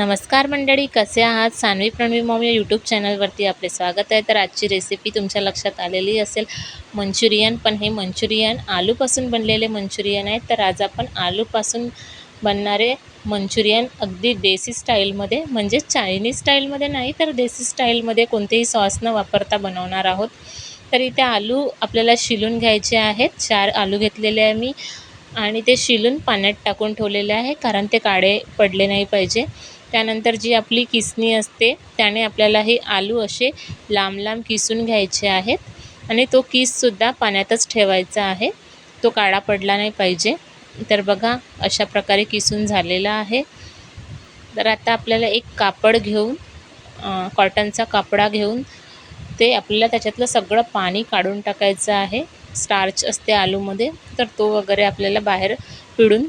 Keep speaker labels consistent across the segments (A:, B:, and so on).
A: नमस्कार मंडळी कसे आहात? सानवी प्रणवी मॉम या यूट्यूब चॅनलवरती आपले स्वागत आहे. तर आजची रेसिपी तुमच्या लक्षात आलेली असेल मंचुरियन. पण हे मंचुरियन आलूपासून बनलेले मंचुरियन आहे. तर आज आपण आलूपासून बनणारे मंचुरियन अगदी देसी स्टाईलमध्ये म्हणजे चायनीज स्टाईलमध्ये नाही तर देसी स्टाईलमध्ये कोणतेही सॉस न वापरता बनवणार आहोत. तर इथे आलू आपल्याला शिलून घ्यायचे आहेत. चार आलू घेतलेले आहे मी. आणि ते शिलून पाण्यात टाकून ठेवलेले आहे कारण ते काळे पडले नाही पाहिजे. त्यानंतर जी आपली किसणी असते त्याने आपल्याला हे आलू असे लांब लांब किसून घ्यायचे आहेत. आणि तो किससुद्धा पाण्यातच ठेवायचा आहे. तो काळा पडला नाही पाहिजे. तर बघा अशा प्रकारे किसून झालेला आहे. तर आता आपल्याला एक कापड घेऊन कॉटनचा कापडा घेऊन ते आपल्याला त्याच्यातलं सगळं पाणी काढून टाकायचं आहे. स्टार्च असते आलूमध्ये. तर तो वगैरे आपल्याला बाहेर पिळून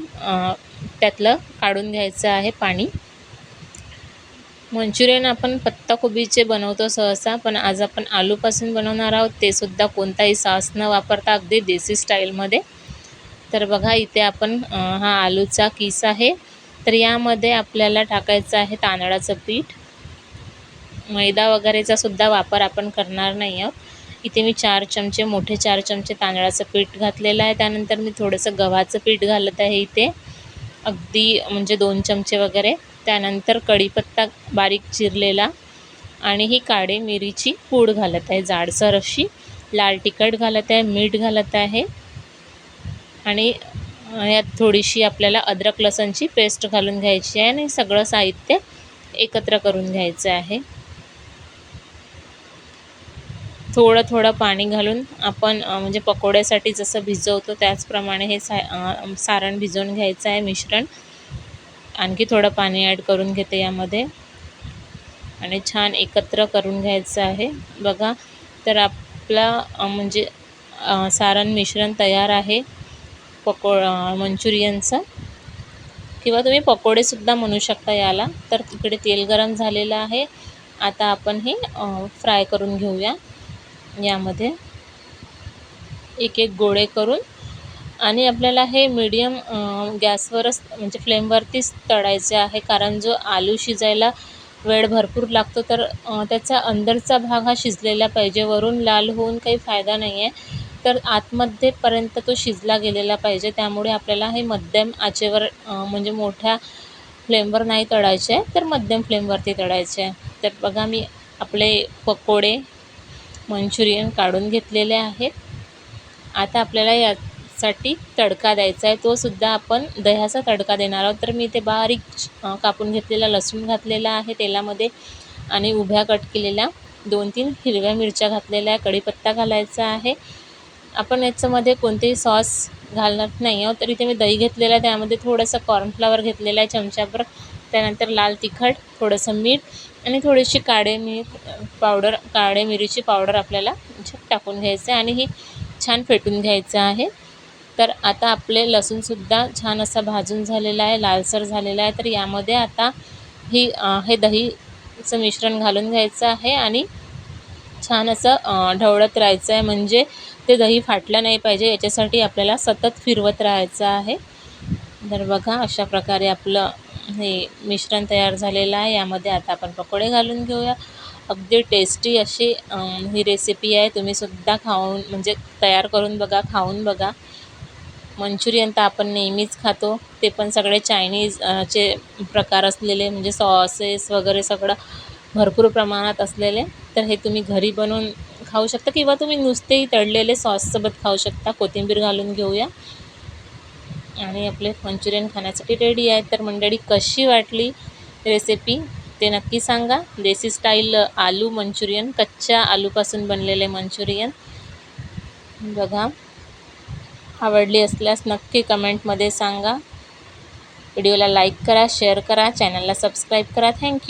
A: त्यातलं काढून घ्यायचं आहे पाणी. मंचुरियन आपण पत्ताकोबीचे बनवतो सहसा पण आज आपण आलूपासून बनवणार आहोत. ते सुद्धा कोणताही सॉस न वापरता अगदी देसी स्टाईलमध्ये. तर बघा इथे आपण हा आलूचा किस आहे. तर यामध्ये आपल्याला टाकायचं आहे तांदळाचं पीठ. मैदा वगैरेचा सुद्धा वापर आपण करणार नाही आहोत. इथे मी चार चमचे मोठे चार चमचे तांदळाचं पीठ घातलेलं आहे. त्यानंतर मी थोडंसं गव्हाचं पीठ घालत आहे इथे. अगदी म्हणजे दोन चमचे वगैरे. त्यानंतर कढीपत्ता बारीक चिरलेला आणि ही काळे मिरीची पूड घालत आहे. जाडसर अशी लाल तिखट घालत आहे मीठ घालत आहे आणि यात थोडीशी आपल्याला अद्रक लसणची पेस्ट घालून घ्यायची आहे आणि सगळं साहित्य एकत्र करून घ्यायचं आहे. थोडं थोडं पाणी घालून आपण म्हणजे पकोड्यासाठी जसं भिजवतो त्याचप्रमाणे हे सा सारण भिजवून घ्यायचं आहे मिश्रण. आणखी थोडं पाणी ॲड करून घेते यामध्ये. आणि छान एकत्र करून घ्यायचं आहे. बघा तर आपला म्हणजे सारण मिश्रण तयार आहे. पको मंचुरियनचं. किंवा तुम्ही पकोडेसुद्धा म्हणू शकता याला. तर तिकडे तेल गरम झालेलं आहे. आता आपण हे फ्राय करून घेऊया यामध्ये. एक एक गोळे करून आणि आपल्याला हे मीडियम गॅसवरच म्हणजे फ्लेमवरतीच तळायचे आहे. कारण जो आलू शिजायला वेळ भरपूर लागतो तर त्याचा अंदरचा भाग हा शिजलेला पाहिजे. वरून लाल होऊन काही फायदा नाही आहे तर आतमध्येपर्यंत तो शिजला गेलेला पाहिजे. त्यामुळे आपल्याला हे मध्यम आचेवर म्हणजे मोठ्या फ्लेमवर नाही तळायचे आहे तर मध्यम फ्लेमवरती तळायचे. आहे तर बघा मी आपले पकोडे मंचुरियन काढून घेतलेले आहेत. आता आपल्याला साठी तडका द्यायचा आहे. तो सुद्धा आपण दह्याचा तडका देणार आहोत. तर मी ते बारीक कापून घेतलेला लसूण घातलेला आहे तेलामध्ये आणि उभ्या कट केलेल्या दोन तीन हिरव्या मिरच्या घातलेल्या आहे. कढीपत्ता घालायचा आहे. आपण याच्यामध्ये कोणतेही सॉस घालणार नाही आहोत. तर इथे मी दही घेतलेलं आहे. त्यामध्ये थोडंसं कॉर्नफ्लावर घेतलेलं आहे चमच्याभर त्यानंतर लाल तिखट थोडंसं मीठ आणि थोडीशी काळे मीठ पावडर काळे मिरीची पावडर आपल्याला टाकून घ्यायचं आहे आणि ही छान फेटून घ्यायचं आहे. तर आता आपले लसूणसुद्धा छान असा भाजून झालेला आहे लालसर झालेला आहे. तर यामध्ये आता ही हे दहीचं मिश्रण घालून घ्यायचं आहे आणि छान असं ढवळत राहायचं आहे. म्हणजे ते दही फाटलं नाही पाहिजे याच्यासाठी आपल्याला सतत फिरवत राहायचं आहे. तर बघा अशा प्रकारे आपलं हे मिश्रण तयार झालेलं आहे. यामध्ये आता आपण पकोडे घालून घेऊया. अगदी टेस्टी अशी ही रेसिपी आहे. तुम्हीसुद्धा खाऊन म्हणजे तयार करून बघा खाऊन बघा. मंचुरियन तर आपण नेहमीच खातो. ते पण सगळे चायनीज चे प्रकार असलेले म्हणजे सॉसेस वगैरे सगळं भरपूर प्रमाणात असलेले. तर हे तुम्ही घरी बनवून खाऊ शकता किंवा तुम्ही नुसतेही तळलेले सॉससोबत खाऊ शकता. कोथिंबीर घालून घेऊया. आणि आपले मंचुरियन खाण्यासाठी रेडी आहे. तर मंडळी कशी वाटली रेसिपी ते नक्की सांगा. देसी स्टाईल आलू मंचुरियन कच्च्या आलूपासून बनलेले मंचुरियन. बघा. आवडली असल्यास नक्की कमेंटमध्ये सांगा. व्हिडिओला लाईक करा शेअर करा चॅनलला सबस्क्राईब करा. थँक्यू.